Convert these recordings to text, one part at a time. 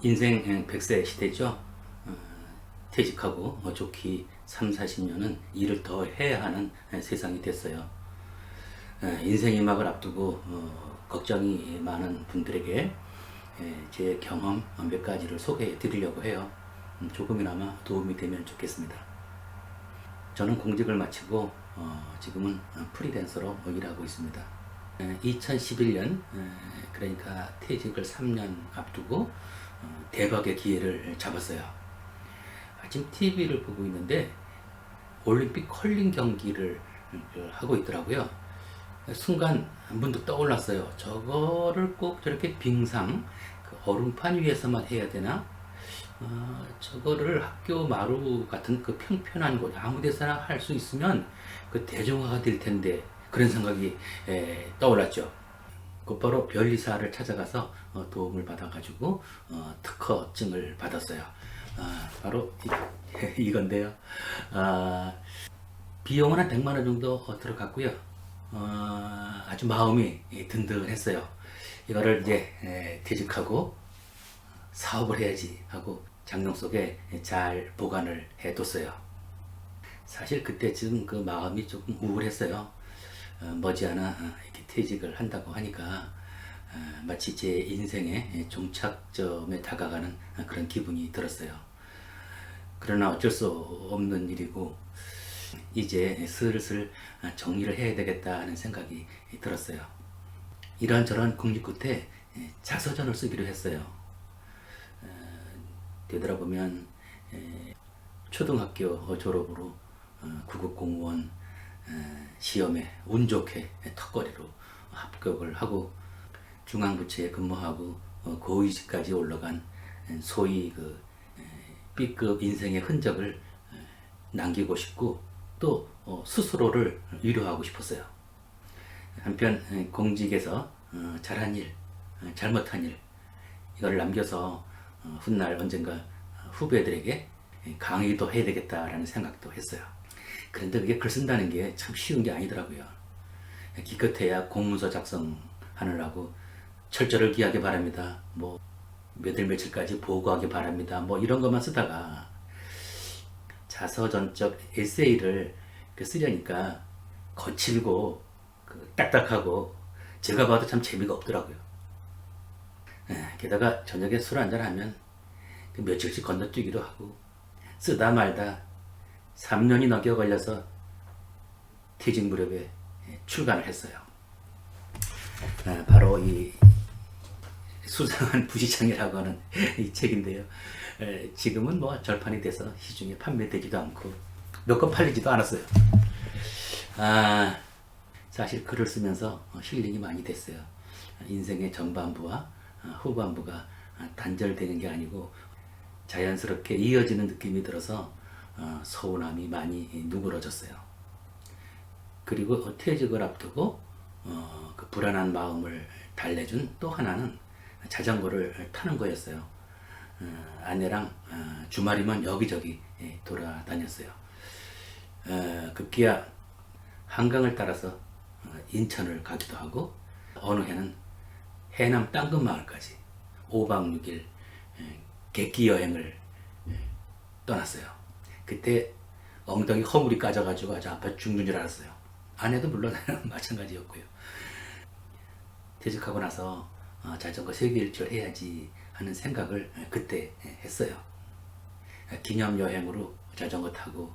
인생 100세 시대죠. 어, 퇴직하고 어, 좋기 3, 40년은 일을 더 해야 하는 세상이 됐어요. 어, 인생의 막을 앞두고 어, 걱정이 많은 분들에게 예, 제 경험 몇 가지를 소개해 드리려고 해요. 음, 조금이나마 도움이 되면 좋겠습니다. 저는 공직을 마치고 어, 지금은 프리랜서로 일하고 있습니다. 2011년 그러니까 퇴직을 3년 앞두고 어, 대박의 기회를 잡았어요. 지금 TV를 보고 있는데 올림픽 컬링 경기를 하고 있더라고요. 순간 문득 떠올랐어요. 저거를 꼭 저렇게 빙상 그 얼음판 위에서만 해야 되나? 어, 저거를 학교 마루 같은 그 평평한 곳 아무 데서나 할 수 있으면 그 대중화가 될 텐데 그런 생각이 에, 떠올랐죠. 곧바로 변리사를 찾아가서 어, 도움을 받아가지고 어, 특허증을 받았어요. 아, 바로 이, 건데요 아, 비용은 한 100만 원 정도 어, 들어갔고요. 어, 아주 마음이 든든했어요. 이거를 이제 에, 퇴직하고 사업을 해야지 하고 장롱 속에 잘 보관을 해뒀어요. 사실 그때쯤 그 마음이 조금 우울했어요. 어, 머지않아 어, 이렇게 퇴직을 한다고 하니까 어, 마치 제 인생의 종착점에 다가가는 그런 기분이 들었어요. 그러나 어쩔 수 없는 일이고 이제 슬슬 정리를 해야 되겠다 하는 생각이 들었어요. 이런저런 국립 끝에 자서전을 쓰기로 했어요. 되돌아보면 초등학교 졸업으로 구급공무원 시험에 운 좋게 턱걸이로 합격을 하고 중앙부처에 근무하고 어, 고위직까지 올라간 소위 그 B급 인생의 흔적을 남기고 싶고 또 어, 스스로를 위로하고 싶었어요. 한편 공직에서 어, 잘한 일, 잘못한 일 이걸 남겨서 훗날 언젠가 후배들에게 강의도 해야 되겠다라는 생각도 했어요. 그런데 그게 글 쓴다는 게 참 쉬운 게 아니더라고요. 기껏해야 공문서 작성하느라고 철저를 기하게 바랍니다. 뭐 몇일 며칠까지 보고하기 바랍니다. 뭐 이런 것만 쓰다가 자서전적 에세이를 쓰려니까 거칠고 그 딱딱하고 제가 봐도 참 재미가 없더라고요. 예, 게다가 저녁에 술 한잔 하면 그 며칠씩 건너뛰기도 하고 쓰다 말다 3년이 넘게 걸려서 퇴직 무렵에 출간을 했어요. 아, 바로 이 수상한 부시장이라고 하는 이 책인데요. 에, 지금은 뭐 절판이 돼서 시중에 판매되지도 않고 몇 권 팔리지도 않았어요. 아, 사실 글을 쓰면서 힐링이 많이 됐어요. 인생의 전반부와 후반부가 단절되는 게 아니고 자연스럽게 이어지는 느낌이 들어서 어, 서운함이 많이 누그러졌어요. 그리고 퇴직을 앞두고 어, 그 불안한 마음을 달래준 또 하나는 자전거를 타는 거였어요. 어, 아내랑 어, 주말이면 여기저기 예, 돌아다녔어요. 어, 급기야 한강을 따라서 어, 인천을 가기도 하고 어느 해는 해남 땅끝마을까지 5박 6일 예, 객기 여행을 예, 떠났어요. 그때 엉덩이 허물이 까져가지고 아주 아파 죽는 줄 알았어요. 아내도 물론 마찬가지였고요. 퇴직하고 나서 어, 자전거 세계 일주를 해야지 하는 생각을 그때 했어요. 기념 여행으로 자전거 타고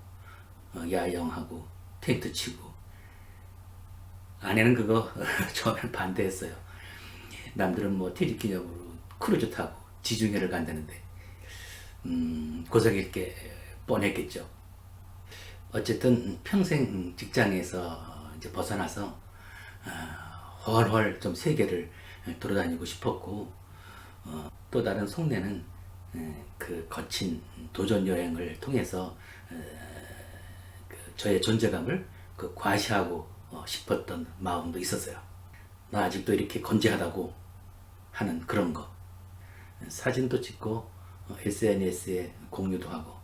어, 야영하고 텐트 치고 아내는 그거 처음엔 반대했어요. 남들은 뭐 퇴직 기념으로 크루즈 타고 지중해를 간다는데 음, 고생일 게 뻔했겠죠. 어쨌든 평생 직장에서 이제 벗어나서 아, 훨훨 좀 세계를 돌아다니고 싶었고 어, 또 다른 속내는 에, 그 거친 도전 여행을 통해서 에, 그 저의 존재감을 그 과시하고 어, 싶었던 마음도 있었어요. 나 아직도 이렇게 건재하다고 하는 그런 거. 사진도 찍고 어, SNS에 공유도 하고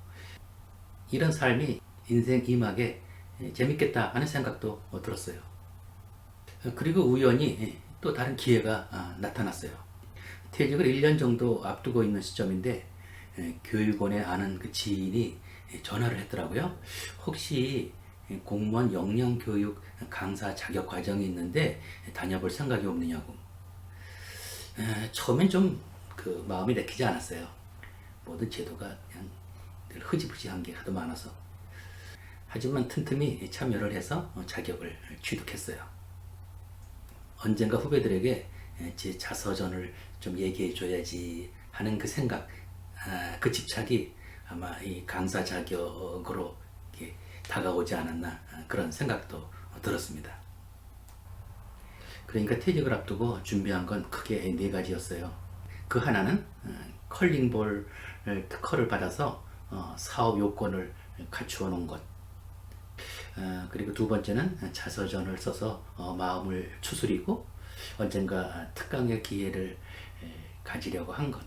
이런 삶이 인생 이막에 재밌겠다 하는 생각도 들었어요. 그리고 우연히 또 다른 기회가 아, 나타났어요. 퇴직을 1년 정도 앞두고 있는 시점인데 에, 교육원에 아는 그 지인이 에, 전화를 했더라고요. 혹시 에, 공무원 역량교육 강사 자격 과정이 있는데 에, 다녀볼 생각이 없느냐고. 에, 처음엔 좀 그 마음이 내키지 않았어요. 모든 제도가 그냥 늘 흐지부지한 게 하도 많아서. 하지만 틈틈이 참여를 해서 어, 자격을 취득했어요. 언젠가 후배들에게 제 자서전을 좀 얘기해 줘야지 하는 그 생각, 아, 그 집착이 아마 이 강사 자격으로 다가오지 않았나 아, 그런 생각도 들었습니다. 그러니까 퇴직을 앞두고 준비한 건 크게 네 가지였어요. 그 하나는 어, 컬링볼 특허를 받아서 어, 사업 요건을 갖추어 놓은 것. 어, 그리고 두 번째는 자서전을 써서 어, 마음을 추스리고 언젠가 특강의 기회를 에, 가지려고 한 것.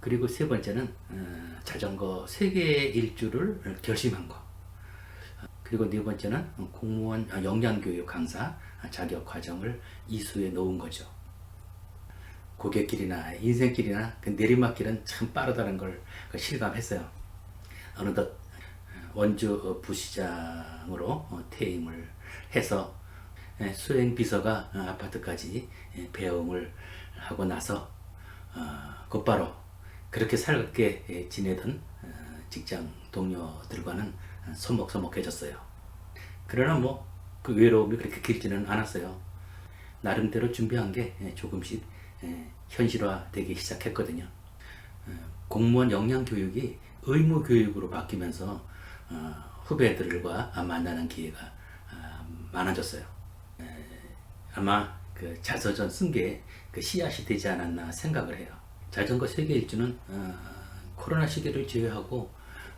그리고 세 번째는 어, 자전거 세계 일주를 결심한 것. 어, 그리고 네 번째는 공무원 아, 역량교육 강사 자격 과정을 이수해 놓은 거죠. 고객길이나 인생길이나 그 내리막길은 참 빠르다는 걸 실감했어요. 어느덧 원주 부시장으로 어, 퇴임을 해서 예, 수행 비서가 어, 아파트까지 예, 배웅을 하고 나서 어, 곧바로 그렇게 살갑게 예, 지내던 직장 동료들과는 소목소목해졌어요. 그러나 뭐 그 외로움이 그렇게 길지는 않았어요. 나름대로 준비한 게 조금씩 현실화되기 시작했거든요. 공무원 역량 교육이 의무 교육으로 바뀌면서 어, 후배들과 만나는 기회가 어, 많아졌어요. 에, 아마 그 자서전 쓴 게 그 씨앗이 되지 않았나 생각을 해요. 자전거 세계 일주는 어, 코로나 시기를 제외하고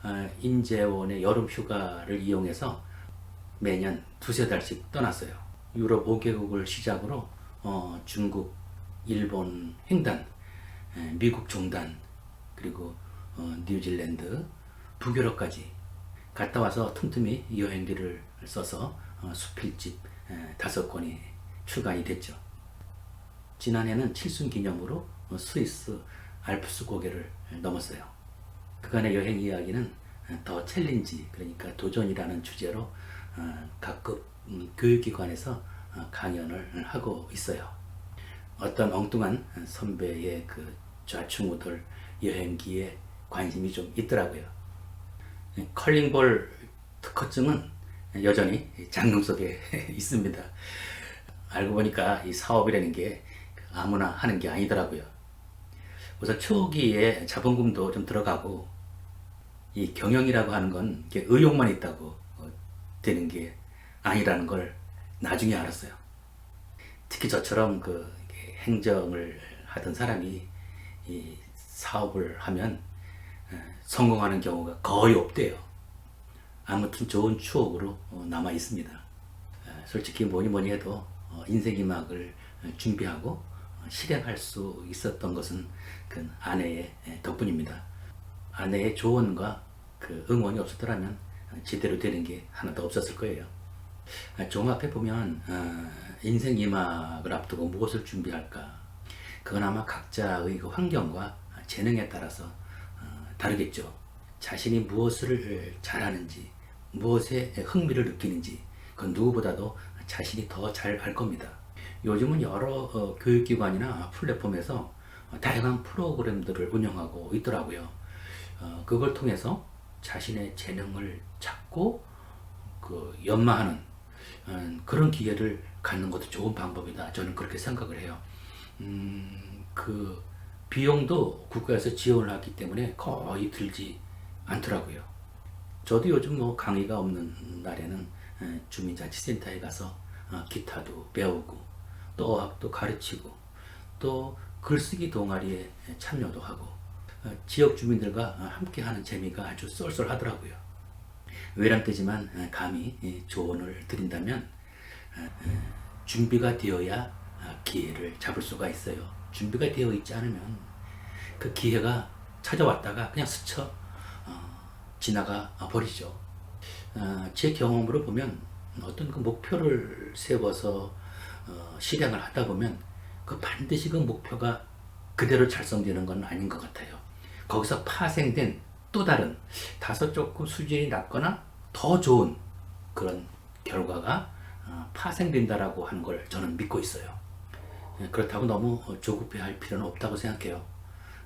어, 인재원의 여름 휴가를 이용해서 매년 두세 달씩 떠났어요. 유럽 5개국을 시작으로 어, 중국, 일본 횡단, 에, 미국 종단, 그리고 어, 뉴질랜드, 북유럽까지 갔다 와서 틈틈이 여행기를 써서 어, 수필집 에, 다섯 권이 출간이 됐죠. 지난해는 칠순 기념으로 어, 스위스 알프스 고개를 넘었어요. 그간의 여행 이야기는 어, 더 챌린지 그러니까 도전이라는 주제로 어, 각급 음, 교육기관에서 어, 강연을 하고 있어요. 어떤 엉뚱한 선배의 그 좌충우돌 여행기에 관심이 좀 있더라고요. 컬링볼 특허증은 여전히 장롱 속에 있습니다. 알고 보니까 이 사업이라는 게 아무나 하는 게 아니더라고요. 우선 초기에 자본금도 좀 들어가고 이 경영이라고 하는 건 의욕만 있다고 되는 게 아니라는 걸 나중에 알았어요. 특히 저처럼 그 행정을 하던 사람이 이 사업을 하면 성공하는 경우가 거의 없대요. 아무튼 좋은 추억으로 어, 남아 있습니다. 솔직히 뭐니 뭐니 해도 어, 인생의 막을 준비하고 어, 실행할 수 있었던 것은 그 아내의 덕분입니다. 아내의 조언과 그 응원이 없었더라면 제대로 되는 게 하나도 없었을 거예요. 종합해 보면 인생 이막을 앞두고 무엇을 준비할까? 그건 아마 각자의 그 환경과 재능에 따라서 다르겠죠. 자신이 무엇을 잘하는지, 무엇에 흥미를 느끼는지, 그 누구보다도 자신이 더 잘 알 겁니다. 요즘은 여러 어, 교육기관이나 플랫폼에서 다양한 프로그램들을 운영하고 있더라고요. 어, 그걸 통해서 자신의 재능을 찾고 그 연마하는 음, 그런 기회를 갖는 것도 좋은 방법이다. 저는 그렇게 생각을 해요. 음, 그 비용도 국가에서 지원을 하기 때문에 거의 들지 않더라고요. 저도 요즘 뭐 강의가 없는 날에는 주민자치센터에 가서 어, 기타도 배우고 또 어학도 가르치고 또 글쓰기 동아리에 참여도 하고 어, 지역 주민들과 함께하는 재미가 아주 쏠쏠하더라고요. 외람되지만 감히 조언을 드린다면 준비가 되어야 기회를 잡을 수가 있어요. 준비가 되어 있지 않으면 그 기회가 찾아왔다가 그냥 스쳐 어, 지나가 버리죠. 어, 제 경험으로 보면 어떤 그 목표를 세워서 어, 실행을 하다 보면 그 반드시 그 목표가 그대로 달성되는 건 아닌 것 같아요. 거기서 파생된 또 다른 다소 조금 수준이 낮거나 더 좋은 그런 결과가 어, 파생된다라고 하는 걸 저는 믿고 있어요. 예, 그렇다고 너무 조급해할 필요는 없다고 생각해요.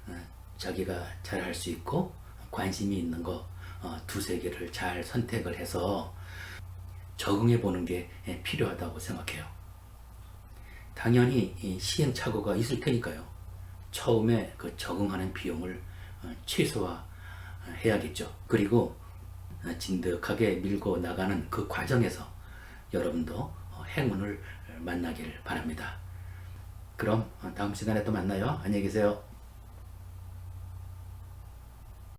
예, 자기가 잘 할 수 있고 관심이 있는 거 어, 두세 개를 잘 선택을 해서 적응해 보는 게 예, 필요하다고 생각해요. 당연히 이 시행착오가 있을 테니까요. 처음에 그 적응하는 비용을 어, 최소화 해야겠죠. 그리고 어, 진득하게 밀고 나가는 그 과정에서 여러분도 어, 행운을 만나길 바랍니다. 그럼 어, 다음 시간에 또 만나요. 안녕히 계세요.